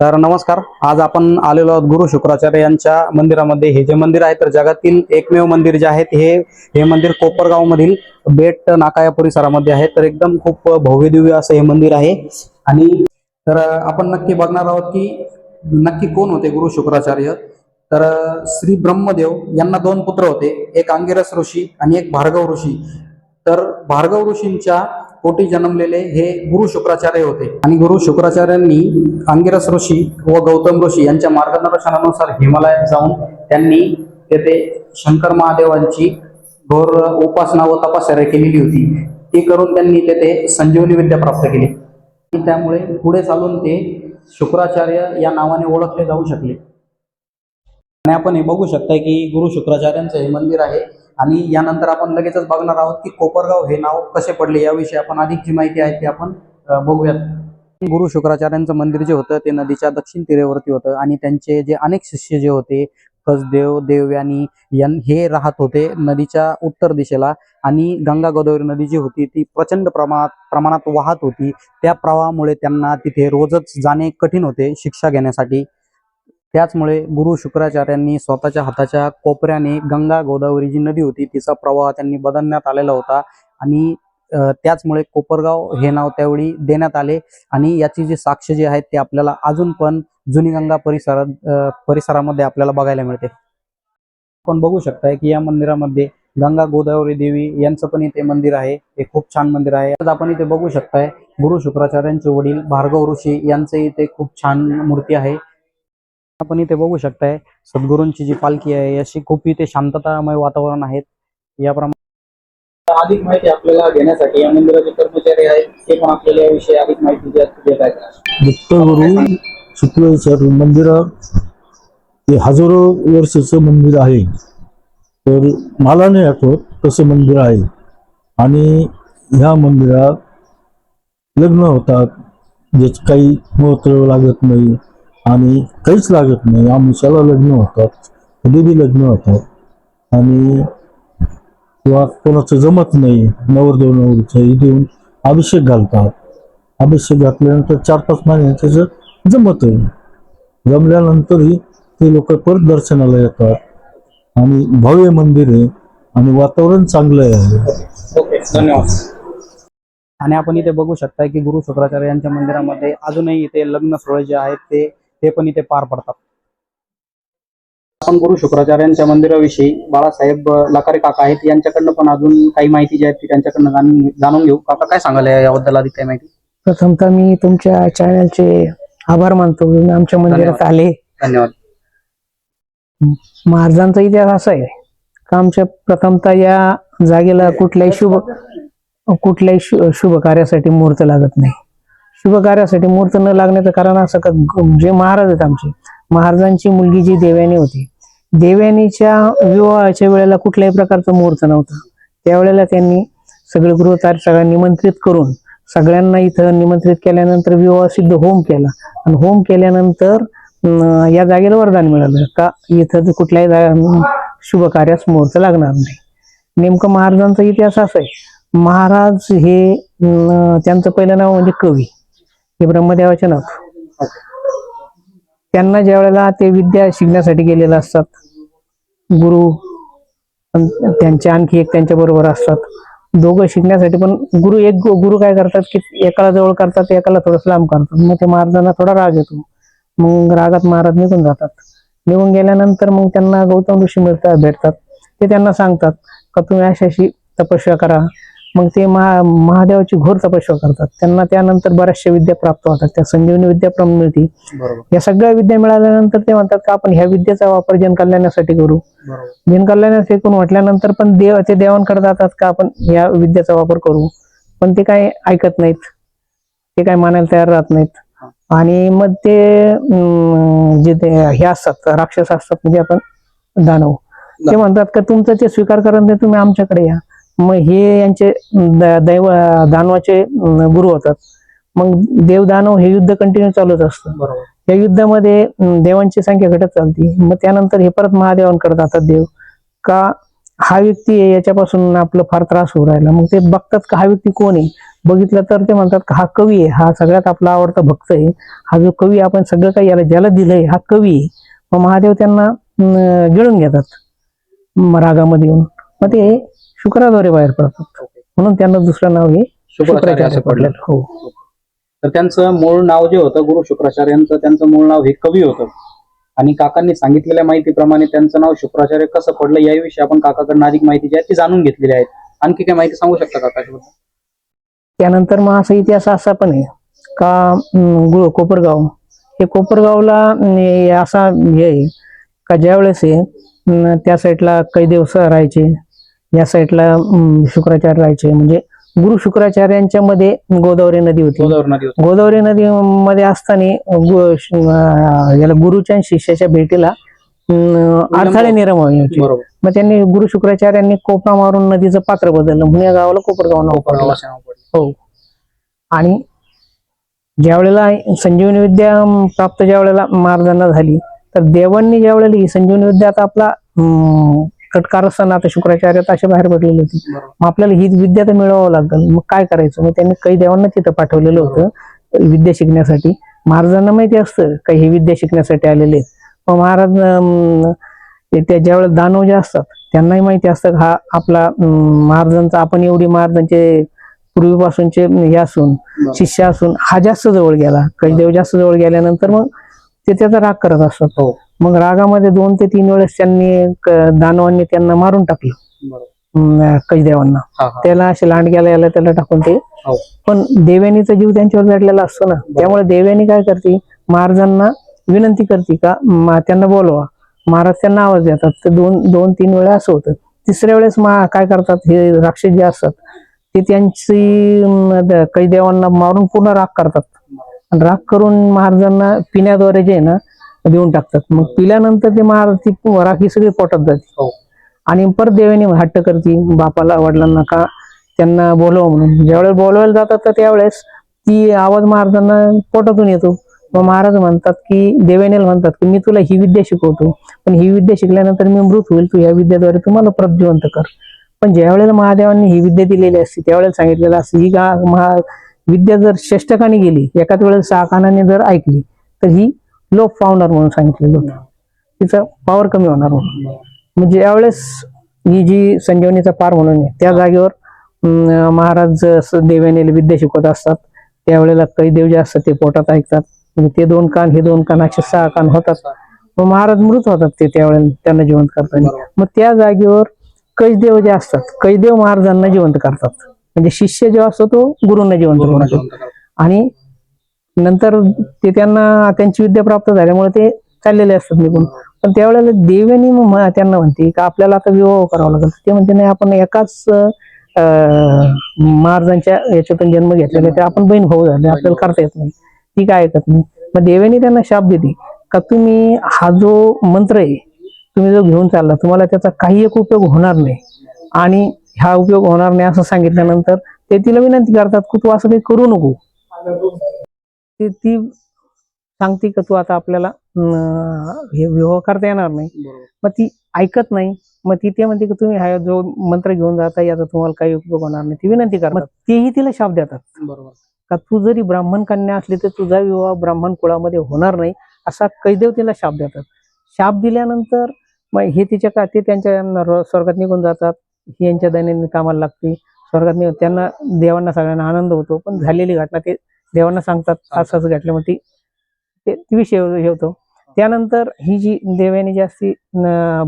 तर नमस्कार आज आपण आलेलो आहोत गुरु शुक्राचार्य यांच्या मंदिरामध्ये. हे जे मंदिर आहे तर जगातील एकमेव मंदिर जे आहेत हे हे मंदिर कोपरगाव मधील बेट नाका या परिसरामध्ये आहे. तर एकदम खूप भव्य दिव्य असं हे मंदिर आहे. आणि तर आपण नक्की बघणार आहोत की नक्की कोण होते गुरु शुक्राचार्य? तर श्री ब्रह्मदेव यांना दोन पुत्र होते. एक अंगिरस ऋषी आणि एक भार्गव ऋषी. तर भार्गव ऋषींच्या पोटी जन्मलेले हे गुरु शुक्राचार्य होते. आणि गुरु शुक्राचार्यांनी अंगिरस ऋषी व गौतम ऋषी यांच्या मार्गदर्शनानुसार हिमालयात जाऊन त्यांनी तेथे शंकर महादेवांची घोर उपासना व तपश्चर्या केलेली होती. ती करून त्यांनी तेथे संजीवनी विद्या प्राप्त केली. आणि त्यामुळे पुढे चालून ते शुक्राचार्य या नावाने ओळखले जाऊ शकले. आणि आपण हे बघू शकता की गुरु शुक्राचार्यांचं हे मंदिर आहे. आणि यानंतर आपण लगेचच बघणार आहोत की कोपरगाव हे नाव कसे पडले याविषयी आपण अधिक जी माहिती आहे ती आपण बघूयात. गुरु शुक्राचार्यांचं मंदिर जे होतं ते नदीच्या दक्षिण तीरेवरती होतं आणि त्यांचे जे अनेक शिष्य जे होते कसदेव देवयानी यां हे राहत होते नदीच्या उत्तर दिशेला आणि गंगा गोदावरी नदी जी होती ती प्रचंड प्रमाणात प्रमाणात वाहत होती. त्या प्रवाहामुळे त्यांना तिथे रोजच जाणे कठीण होते शिक्षा घेण्यासाठी. त्याचमुळे गुरु शुक्राचार्यांनी स्वतःच्या हाताच्या कोपऱ्याने गंगा गोदावरी जी नदी होती तिचा प्रवाह त्यांनी बदलण्यात आलेला होता. आणि त्याचमुळे कोपरगाव हे नाव त्यावेळी देण्यात आले. आणि याची जी साक्ष जी आहेत ते आपल्याला अजून पण जुनी गंगा परिसरात अ, परिसरामध्ये आपल्याला बघायला मिळते. आपण बघू शकताय की या मंदिरामध्ये गंगा गोदावरी देवी यांचं पण इथे मंदिर आहे. हे खूप छान मंदिर आहे. आज आपण इथे बघू शकताय गुरु शुक्राचार्यांचे वडील भार्गव ऋषी यांचे इथे खूप छान मूर्ती आहे. आपण इथे बघू शकताय सद्गुरूंची जी पालखी आहे अशी खूप इथे शांततामय वातावरण आहेत. याप्रमाणे अधिक माहिती आपल्याला घेण्यासाठी या मंदिराचे कर्मचारी आहेत ते पण आपल्याला याविषयी अधिक माहिती देत आहेत. दत्तगुरु शुक्राचार्य मंदिर हे हजारो वर्षाचं मंदिर आहे. तर मला नाही आठवत तसं मंदिर आहे. आणि ह्या मंदिरात लग्न होतात ज्याच काही महत्त्व लागत नाही. आणि काहीच लागत नाही. आमुषाला लग्न होतात कधी बी लग्न होतात आणि किंवा कोणाचं जमत नाही नवरदेव नवरीचं हे देऊन अभिषेक घालतात. अभिषेक घातल्यानंतर चार पाच महिने त्याचं जमत आहे. जमल्यानंतरही ते लोक परत दर्शनाला येतात. आणि भव्य मंदिर आहे आणि वातावरण चांगलं आहे. ओके धन्यवाद. आणि आपण इथे बघू शकताय की गुरु शुक्राचार्य यांच्या मंदिरामध्ये अजूनही इथे लग्न सोहळे जे आहेत ते ते पण इथे पार पडतात. आपण गुरु शुक्राचार्यांच्या मंदिराविषयी बाळासाहेब लकारे काका आहेत यांच्याकडनं पण अजून काही माहिती जी आहे ती त्यांच्याकडनं जाणून जाणून घेऊ. काका काय सांगाल या- याबद्दल अधिक काही माहिती प्रथमतः मी तुमच्या चॅनलचे आभार मानतो तुम्ही आमच्या मंदिरात आले. धन्यवाद. महाराजांचा इतिहास असा आहे. का आमच्या प्रथमतः या जागेला कुठल्याही शुभ कुठल्याही शुभ कार्यासाठी मुहूर्त लागत नाही. शुभ कार्यासाठी मुहूर्त न लागण्याचं कारण असं का जे महाराज आहेत आमचे महाराजांची मुलगी जी देवयानी होती. देवयानीच्या विवाहाच्या वेळेला कुठल्याही प्रकारचं मुहूर्त नव्हता. त्यावेळेला त्यांनी सगळे गृहतार सगळ्या निमंत्रित करून सगळ्यांना इथं निमंत्रित केल्यानंतर विवाह सिद्ध होम केला. आणि होम केल्यानंतर या जागेला वरदान मिळालं का इथं कुठल्याही जा- शुभ कार्यास मुहूर्त लागणार नाही. नेमकं महाराजांचा इतिहास असा आहे. महाराज हे त्यांचं पहिलं नाव म्हणजे कवी. हे ब्रह्मदेवाचे नाव. त्यांना ज्या वेळेला ते विद्या शिकण्यासाठी गेलेले असतात गुरु त्यांचे आणखी एक त्यांच्या बरोबर असतात. दोघं शिकण्यासाठी पण गुरु एक गुरु काय करतात की एकाला जवळ करतात एकाला थोडस लांब करतात. मग ते महाराजांना थोडा राग येतो. मग रागात महाराज निघून जातात. निघून गेल्यानंतर मग त्यांना गौतम ऋषी मिळतात भेटतात. ते त्यांना सांगतात का तुम्ही अशाशी तपस्या करा. मग ते महा महादेवाची घोर तपस्या करतात. त्यांना त्यानंतर बऱ्याचशा विद्या प्राप्त होतात. त्या संजीवनी विद्या प्राप्त मिळते. या सगळ्या विद्या मिळाल्यानंतर ते म्हणतात का आपण ह्या विद्येचा वापर जनकल्याणासाठी करू? जनकल्याणासाठी करून म्हटल्यानंतर पण देव ते देवांकडे जातात का आपण या विद्येचा वापर करू? पण ते काय ऐकत नाहीत. ते काय मानायला तयार राहत नाहीत. आणि मग ते जे ते हे असतात राक्षस असतात म्हणजे आपण दानव ते म्हणतात का तुमचं ते स्वीकार करा नाही तुम्ही आमच्याकडे या. मग हे यांचे दैव दानवाचे गुरु होतात. मग देव दानव हे युद्ध कंटिन्यू चालूच असतं. बरोबर. या युद्धामध्ये देवांची संख्या घटत चालती. मग त्यानंतर हे परत महादेवांकडे जातात देव. का हा व्यक्ती आहे याच्यापासून आपलं फार त्रास होऊ राहिला. मग ते बघतात का हा व्यक्ती कोण आहे? बघितलं तर ते म्हणतात का हा कवी आहे. हा सगळ्यात आपला आवडता भक्त आहे. हा जो कवी आपण सगळं काही याला ज्याला दिलंय हा कवी आहे. मग महादेव त्यांना गिळून घेतात. रागामध्ये येऊन. मग ते शुक्राद्वारे बाहेर पडतात. म्हणून त्यांना दुसरं नाव हे शुक्राचार्य असं पडलेलं हो. तर त्यांचं मूळ नाव जे होतं गुरु शुक्राचार्यांचं त्यांचं मूळ नाव हे कवी होतं. आणि काकांनी सांगितलेल्या माहितीप्रमाणे त्यांचं नाव शुक्राचार्य कसं पडलं याविषयी आपण काकाकडून अधिक माहिती जी आहे ती जाणून घेतलेली आहे. आणखी काय माहिती सांगू शकता काका? त्यानंतर मग असा इतिहास असा पण आहे. का अं, गु- कोपरगाव. हे कोपरगावला असा हे आहे. का ज्या वेळेस आहे अं, त्या साईडला कैदेव राहायचे या साईडला शुक्राचार्य राहायचे. म्हणजे गुरु शुक्राचार्यांच्या मध्ये गोदावरी नदी होती. गोदावरी नदी होती. गोदावरी नदीमध्ये असताना गु- श- अं, याला गुरुच्या आणि शिष्याच्या भेटीला अं, अडथळे निर्माण व्हायचे. बरोबर. मग त्यांनी गुरु शुक्राचार्यांनी कोपरा मारून नदीचं पात्र बदललं. म्हणून या गावाला कोपरगाव नाव पडलं. असे नाव पडले. हो. आणि ज्या वेळेला संजीवनी विद्या अं, प्राप्त ज्या वेळेला महाराजांना झाली तर देवांनी ज्या वेळेला ही संजीवनी विद्या आता आपला अं, कटकार असताना आता शुक्राचार्य असे बाहेर पडलेले होते. मग आपल्याला ही विद्या तर मिळवावं लागेल. मग काय करायचं? मग त्यांनी काही देवांना तिथं पाठवलेलं होतं विद्या शिकण्यासाठी. महाराजांना माहिती असतं काही हे विद्या शिकण्यासाठी आलेले आहेत. मग महाराज त्या ज्यावेळेस दानव जे असतात त्यांनाही माहिती असतं का हा आपला महाराजांचा आपण एवढी महाराजांचे पूर्वीपासूनचे हे असून. शिष्य असून हा जास्त जवळ गेला. काही देव जास्त जवळ गेल्यानंतर मग ते त्याचा राग करत असतात हो. मग रागामध्ये दोन ते तीन वेळेस त्यांनी क- दानवांनी त्यांना मारून टाकलं. बरोबर. अं, कैदेवांना हा हा. त्याला असे लांडग्याला याला त्याला टाकून ते. हो. पण देव्यानीचा जीव त्यांच्यावर जडलेला असतो ना. त्यामुळे देव्यानी काय करते? महाराजांना विनंती करते का मा- त्यांना बोलवा. महाराज त्यांना आवाज देतात. तर दोन दोन तीन वेळा असं होतं. तिसऱ्या वेळेस मा काय करतात? हे राक्षस जे असतात ते त्यांची अं, द- कैदेवांना मारून पूर्ण राग करतात. राग करून महाराजांना पिण्याद्वारे जे आहे ना देऊन टाकतात. मग पिल्यानंतर ते महाराज ती राखी सगळी पोटात जाते. हो. आणि परत देवाने हट्ट करते बापाला वडिलांना का त्यांना बोलवा म्हणून. ज्यावेळेस बोलवायला जातात तर त्यावेळेस ती आवाज महाराजांना पोटातून येतो. मग महाराज म्हणतात की देवेनेल म्हणतात की मी तुला ही विद्या शिकवतो. पण ही विद्या शिकल्यानंतर मी मृत होईल. तू या विद्याद्वारे तुम्हाला परत जिवंत कर. पण ज्या वेळेला महादेवांनी ही विद्या दिलेली असते त्यावेळेला सांगितलेलं असतं ही गा महा विद्या जर षष्टकाने गेली एकाच वेळेस सहा कानाने जर ऐकली तर ही लोप पावणार म्हणून सांगितलेलं होतं. तिचा पॉवर कमी होणार म्हणून म्हणजे यावेळेस ही जी संजीवनीचा पार म्हणून आहे त्या जागेवर महाराज असं विद्या शिकवत असतात. त्यावेळेला काही देव जे असतात ते पोटात ऐकतात. म्हणजे ते दोन कान हे दोन कान असे सहा कान होतात. मग महाराज मृत होतात ते त्यावेळेला त्यांना जिवंत करताना. मग त्या जागेवर कैदेव जे असतात कैदेव महाराजांना जिवंत करतात. म्हणजे शिष्य जो असतो तो गुरुंना जिवंत करतात. आणि नंतर ते त्यांना त्यांची विद्या प्राप्त झाल्यामुळे ते चाललेले असतात निघून. पण त्यावेळेला देवानी मग त्यांना म्हणते का आपल्याला आता विवाह करावा लागेल. ते म्हणते नाही आपण एकाच महाराजांच्या याच्यातून जन्म घेतलेला तर आपण बहीण भाऊ झाले आपल्याला करता येत नाही. ती काय ऐकत नाही. मग देवानी त्यांना शाप देते का तुम्ही हा जो मंत्र आहे तुम्ही जो घेऊन चालला तुम्हाला त्याचा काही एक उपयोग होणार नाही. आणि हा उपयोग होणार नाही असं सांगितल्यानंतर ते तिला विनंती करतात की तू असं काही करू नको. ती ती सांगते का तू आता आपल्याला हे विवाह करता येणार नाही. मग ती ऐकत नाही. मग ती ते म्हणते की तुम्ही हा जो मंत्र घेऊन जाता याचा तुम्हाला काही उपयोग होणार नाही. ती विनंती करतात. तेही तिला शाप देतात. बरोबर. का तू जरी ब्राह्मण कन्या असली तर तुझा विवाह ब्राह्मण कुळामध्ये होणार नाही. असा कैदेव तिला शाप देतात. शाप दिल्यानंतर मग हे तिच्या का ते त्यांच्या स्वर्गात निघून जातात. ही यांच्या दैनंदिन कामाला लागते. स्वर्गात त्यांना देवांना सगळ्यांना आनंद होतो. पण झालेली घटना ते देवांना सांगतात असं असं घडलं मग ती विषय हे होतो. त्यानंतर ही जी देवानी जास्ती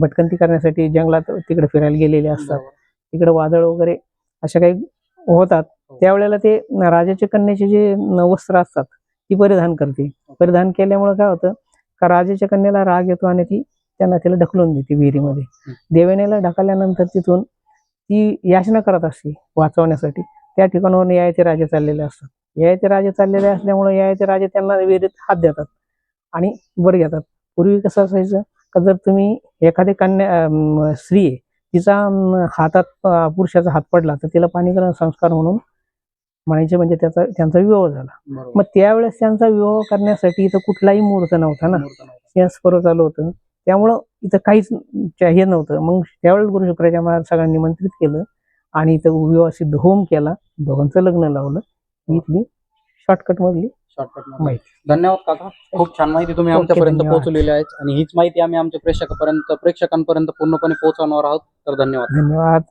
भटकंती करण्यासाठी जंगलात तिकडे फिरायला गेलेले असतात. तिकडे वादळ वगैरे अशा काही होतात. त्यावेळेला ते राजाच्या कन्याचे जे वस्त्र असतात ती परिधान करते. परिधान केल्यामुळे काय होतं का राजाच्या कन्याला राग येतो आणि ती त्यांना तिला ढकलून देते विहिरीमध्ये. देवेनेला ढकलल्यानंतर तिथून ती याचना करत असते वाचवण्यासाठी. त्या ठिकाणावरून यायचे राजे चाललेले असतात. यायचे राजे चाललेले असल्यामुळे यायचे राजे त्यांना विहिरीत हात देतात आणि वर घेतात. पूर्वी कसं असायचं का जर तुम्ही एखादी कन्या स्त्री आहे तिचा हातात पुरुषाचा हात पडला तर तिला पाणीकरण संस्कार म्हणून म्हणायचे म्हणजे त्याचा त्यांचा विवाह झाला. मग त्यावेळेस त्यांचा विवाह करण्यासाठी इथं कुठलाही मुहूर्त नव्हता ना. मूर्त नव्हता. सिंह पर्व चालू होतं. त्यामुळं इथं काहीच हे नव्हतं. मग त्यावेळेस गुरु शुक्राच्या महाराज सगळ्यांनी निमंत्रित केलं आणि इथं व्यवस्थित होम केला. दोघांचं लग्न लावलं. ही इथली शॉर्टकट मधली शॉर्टकट माहिती. धन्यवाद काका. खूप छान माहिती तुम्ही ओके, आमच्यापर्यंत. पोहोचलेली आहे आणि हीच माहिती आम्ही आमच्या प्रेक्षकापर्यंत प्रेक्षकांपर्यंत पूर्णपणे पोहोचवणार आहोत. तर धन्यवाद. धन्यवाद.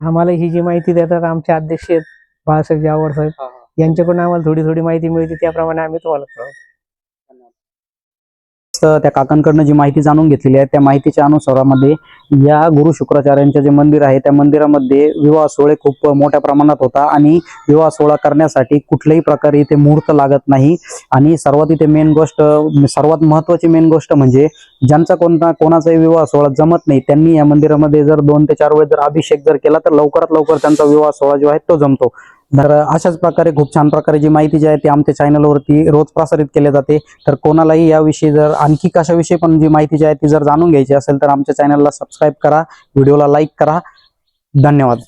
आम्हाला ही जी माहिती देतात आमचे अध्यक्ष आहेत बाळासाहेब जावड साहेब हा, हा. यांच्याकडून आम्हाला थोडी थोडी माहिती मिळते त्याप्रमाणे आम्ही तुम्हाला कळवतो. त्या काकांकडनं जी माहिती जाणून घेतलेली आहे त्या माहितीच्या अनुसारामध्ये या गुरु शुक्राचार्यांचे जे मंदिर आहे त्या मंदिरामध्ये विवाह सोहळे खूप मोठ्या प्रमाणात होता आणि विवाह सोहळा करण्यासाठी कुठल्याही प्रकारे इथे मुहूर्त लागत नाही. आणि सर्वात इथे मेन गोष्ट सर्वात महत्वाची मेन गोष्ट म्हणजे ज्यांचा कोणता कोणाचाही विवाह सोहळा जमत नाही त्यांनी या मंदिरामध्ये जर दोन ते चार वेळेस जर अभिषेक जर केला तर लवकरात लवकर त्यांचा विवाह सोहळा जो आहे तो जमतो. तर अशाच प्रकारे खूप छान प्रकारे जी माहिती जी आहे ती आमच्या चॅनलवरती रोज प्रसारित केली जाते. तर कोणालाही याविषयी जर आणखी कशाविषयी पण जी माहिती जी आहे ती जर जाणून घ्यायची असेल तर आमच्या चॅनलला सबस्क्राईब करा व्हिडिओला लाईक करा. धन्यवाद.